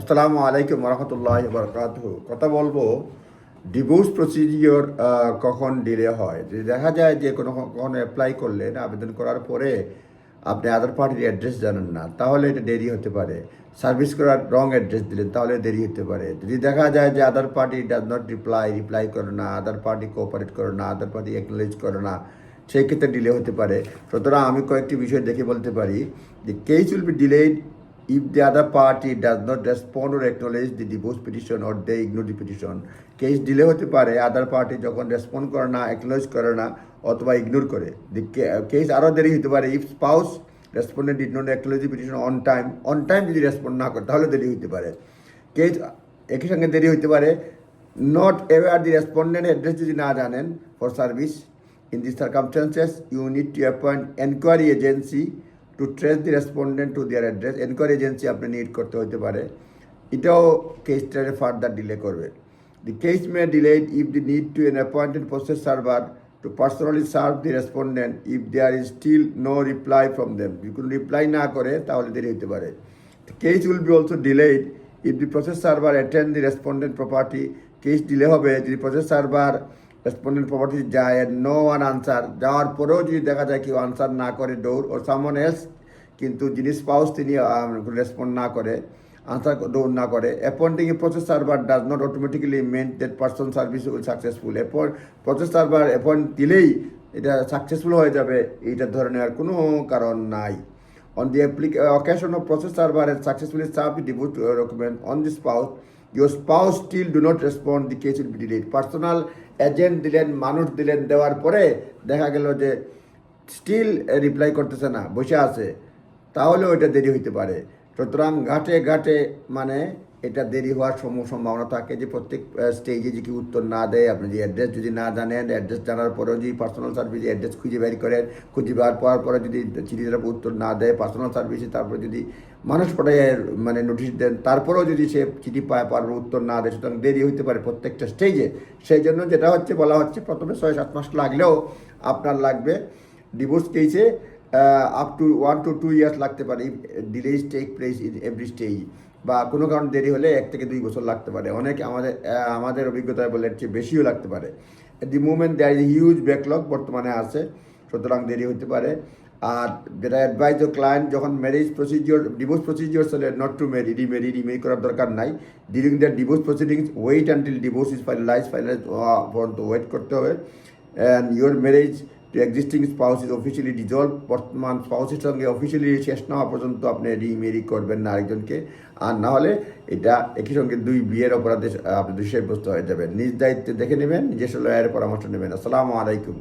আসসালামু আলাইকুম রহমতুল্লাহ বরকাত কথা বলব ডিভোর্স প্রসিডিওর কখন ডিলে হয়? যদি দেখা যায় যে কোনো কখনো অ্যাপ্লাই করলেন, আবেদন করার পরে আপনি আদার পার্টির অ্যাড্রেস জানেন না, তাহলে এটা দেরি হতে পারে। সার্ভিস করার রং অ্যাড্রেস দিলেন, তাহলে দেরি হতে পারে। যদি দেখা যায় যে other party does not reply reply করে না আদার পার্টি কোঅপারেট করে না আদার পার্টি অ্যাকনোলেজ করে না, সেই ক্ষেত্রে ডিলে হতে পারে। সুতরাং আমি কয়েকটি বিষয় দেখে বলতে পারি যে case will be delayed if the other party does not respond or acknowledge the divorce petition or they ignore the petition case delay হতে পারে আদার পার্টি যখন রেসপন্ড করে না অ্যাকনোলেজ করে না, অথবা ইগনোর করে দি কেস আরও দেরি হতে পারে। If spouse respondent did not acknowledge petition on time on time যদি রেসপন্ড না করে, তাহলে দেরি হতে পারে। কেস একই সঙ্গে দেরি হতে পারে। Not ever the respondent address যদি না জানেন for service in this circumstances you need to appoint enquiry agency to trace the respondent to their address enquiry agency আপনি নিড করতে হতে পারে। এটাও কেসটারে ফার্দার ডিলে করবে। The case may delayed if the need to an appointed process server to personally serve the respondent if there is still no reply from them যদি কোনো reply না করে, তাহলে দেরি হতে পারে। Case will be also delayed if the process server attend the respondent property case delay হবে যদি প্রসেস সার্ভার রেসপন্ডেন্ট প্রপার্টি যায় নো ওয়ান আনসার যাওয়ার পরেও যদি দেখা যায় কেউ আনসার না করে ডোর ও সামন এলস কিন্তু যিনি স্পাউস তিনি রেসপন্ড না করে আনসার দৌড় না করে। Appointing process server does not automatically mean that person service will successful appoint process server appoint দিলেই এটা সাকসেসফুল হয়ে যাবে এইটা ধরনের আর কোনো কারণ নাই। Applic- uh, occasion of process server has successfully served the document on the spouse, your spouse still do not respond, the case will be delayed. Personal agent দিলেন মানুষ দিলেন দেওয়ার পরে দেখা গেল যে স্টিল রিপ্লাই করতেছে না বসে আছে তাহলে ওইটা দেরি হইতে পারে সুতরাং ঘাটে ঘাটে মানে এটা দেরি হওয়ার সম- সম্ভাবনা থাকে যে প্রত্যেক স্টেজে যে যদি উত্তর না দেয়, আপনি যে অ্যাড্রেস যদি না জানেন অ্যাড্রেস জানার পরেও যদি পার্সোনাল সার্ভিস অ্যাড্রেস খুঁজে বের করেন, খুঁজে বের পাওয়ার পরে যদি চিঠিটার উত্তর না দেয় পার্সোনাল সার্ভিসে তারপরে যদি মানুষ পাঠায় মানে নোটিশ দেন, তারপরেও যদি সে চিঠি পায়, পারবে উত্তর না দেয়, সুতরাং দেরি হইতে পারে প্রত্যেকটা স্টেজে সেই জন্য যেটা হচ্ছে, বলা হচ্ছে প্রথমে ছয় সাত মাস লাগলেও আপনার লাগবে ডিভোর্স কেসে up to one to two years লাগতে পারে। Delays take place in every stage বা কোনো কারণ দেরি হলে এক থেকে দুই বছর লাগতে পারে। অনেক আমাদের আমাদের অভিজ্ঞতায় বলে চেয়ে বেশিও লাগতে পারে। The movement there is huge backlog বর্তমানে আছে। সুতরাং দেরি হতে পারে। আর যেটা অ্যাডভাইজ ও ক্লায়েন্ট যখন ম্যারেজ প্রসিডিওর ডিভোর্স প্রসিডিওর চলে not to marry remarry remarry করার দরকার নাই। During the divorce proceedings wait until divorce is finalise finalise পর্যন্ত ওয়েট করতে হবে। And your marriage to existing spouse is officially dissolve বর্তমান স্পাউসের সঙ্গে অফিসিয়ালি শেষ না হওয়া পর্যন্ত আপনি রিমেরি করবেন না আরেকজনকে। আর না হলে এটা একই সঙ্গে দুই বিয়ের অপরাধে আপনি দোষী সাব্যস্ত হয়ে যাবেন। নিজ দায়িত্বে দেখে নেবেন, নিজস্ব লয়ারের পরামর্শ নেবেন। আসসালামু আলাইকুম।